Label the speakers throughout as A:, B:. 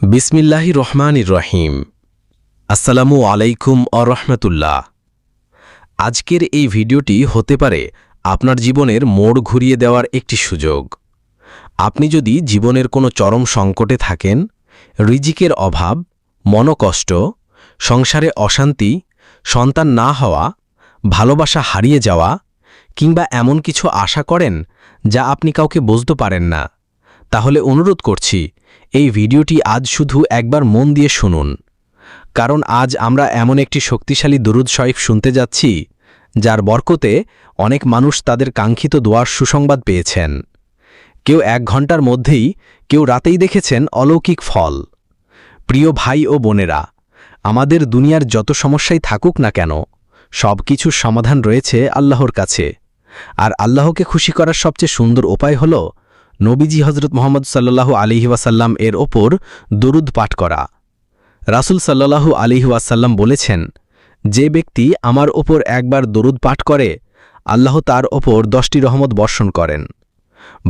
A: বিসমিল্লাহি রহমানির রহিম। আসসালামু আলাইকুম আরহামতুল্লাহ আজকের এই ভিডিওটি হতে পারে আপনার জীবনের মোড় ঘুরিয়ে দেওয়ার একটি সুযোগ। আপনি যদি জীবনের কোনো চরম সংকটে থাকেন, রিজিকের অভাব, মনকষ্ট, সংসারে অশান্তি, সন্তান না হওয়া, ভালোবাসা হারিয়ে যাওয়া, কিংবা এমন কিছু আশা করেন যা আপনি কাউকে বুঝতে পারেন না, তাহলে অনুরোধ করছি এই ভিডিওটি আজ শুধু একবার মন দিয়ে শুনুন। কারণ আজ আমরা এমন একটি শক্তিশালী দুরুদ শরীফ শুনতে যাচ্ছি, যার বরকতে অনেক মানুষ তাদের কাঙ্ক্ষিত দোয়ার সুসংবাদ পেয়েছেন। কেউ এক ঘণ্টার মধ্যেই কেউ রাতেই দেখেছেন অলৌকিক ফল। প্রিয় ভাই ও বোনেরা, আমাদের দুনিয়ার যত সমস্যাই থাকুক না কেন সব কিছুর সমাধান রয়েছে আল্লাহর কাছে। আর আল্লাহকে খুশি করার সবচেয়ে সুন্দর উপায় হল নবীজি হজরত মোহাম্মদ সাল্লাল্লাহু আলিহি ওয়াসাল্লাম এর ওপর দরুদ পাঠ করা। রাসুল সাল্লাল্লাহু আলিহি ওয়াসাল্লাম বলেছেন, যে ব্যক্তি আমার ওপর একবার দরুদ পাঠ করে, আল্লাহ তার ওপর দশটি রহমত বর্ষণ করেন।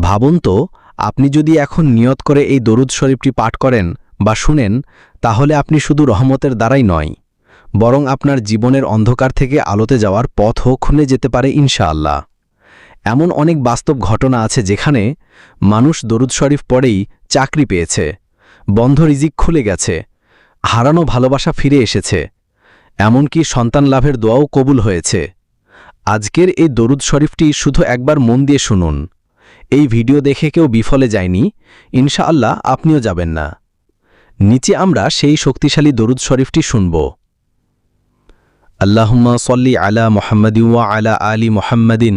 A: ভাবুন তো, আপনি যদি এখন নিয়ত করে এই দরুদ শরীফটি পাঠ করেন বা শুনেন, তাহলে আপনি শুধু রহমতের দ্বারাই নয়, বরং আপনার জীবনের অন্ধকার থেকে আলোতে যাওয়ার পথও খুলে যেতে পারে ইনশাআল্লাহ। এমন অনেক বাস্তব ঘটনা আছে যেখানে মানুষ দরুদ শরীফ পরেই চাকরি পেয়েছে, বন্ধ রিজিক খুলে গেছে, হারানো ভালোবাসা ফিরে এসেছে, এমনকি সন্তান লাভের দোয়াও কবুল হয়েছে। আজকের এই দরুদ শরীফটি শুধু একবার মন দিয়ে শুনুন। এই ভিডিও দেখে কেউ বিফলে যায়নি, ইনশাআল্লাহ আপনিও যাবেন না। নিচে আমরা সেই শক্তিশালী দরুদ শরীফটি শুনব। আল্লাহুম্মা সল্লি আলা মোহাম্মদিন ওয়া আলা আলী মোহাম্মদিন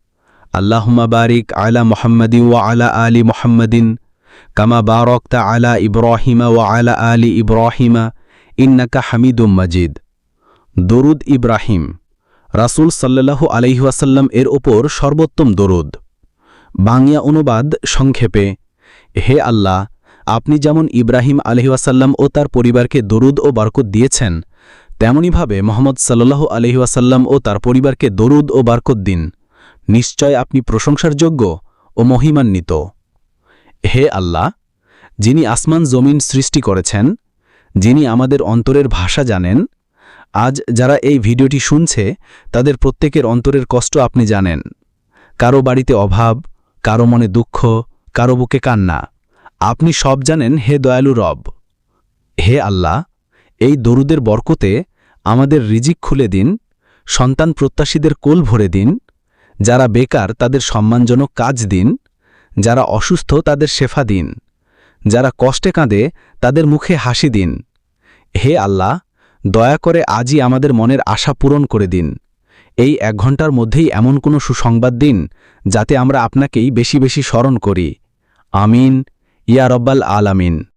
A: আলী ইব্রাহিমা ইন্নাকা হামিদুম মাজিদ আল্লাহুম্মা বারিক আলা মোহাম্মদিন ও আলা আলী মোহাম্মদিন কামা বারকতা আলা ইব্রাহিমা ওয়া আলা আলী ইব্রাহিমা ইন্নাকা হামিদুম মাজিদ। দরুদ ইব্রাহিম। রাসূল সাল্লাল্লাহু আলাইহাসাল্লাম এর ওপর সর্বোত্তম দরুদ। বাংলা অনুবাদ সংক্ষেপে, হে আল্লাহ, আপনি যেমন ইব্রাহিম আলহিউসাল্লাম ও তার পরিবারকে দরুদ ও বরকত দিয়েছেন তেমনইভাবে মোহাম্মদ সাল্লাল্লাহু আলহিউসাল্লাম ও তার পরিবারকে দরুদ ও বরকত দিন। নিশ্চয় আপনি প্রশংসার যোগ্য ও মহিমান্বিত। হে আল্লাহ, যিনি আসমান জমিন সৃষ্টি করেছেন, যিনি আমাদের অন্তরের ভাষা জানেন, আজ যারা এই ভিডিওটি শুনছে, তাদের প্রত্যেকের অন্তরের কষ্ট আপনি জানেন। কারও বাড়িতে অভাব, কারও মনে দুঃখ, কারও বুকে কান্না, আপনি সব জানেন হে দয়ালু রব। হে আল্লাহ, এই দরুদের বরকতে আমাদের রিজিক খুলে দিন, সন্তান প্রত্যাশীদের কোল ভরে দিন যারা বেকার তাদের সম্মানজনক কাজ দিন, যারা অসুস্থ তাদের শেফা দিন, যারা কষ্টে কাঁদে তাদের মুখে হাসি দিন। হে আল্লাহ, দয়া করে আজই আমাদের মনের আশা পূরণ করে দিন। এই এক ঘণ্টার মধ্যেই এমন কোনো সুসংবাদ দিন, যাতে আমরা আপনাকেই বেশি বেশি স্মরণ করি। আমিন। ইয়া রব্বাল আলামিন।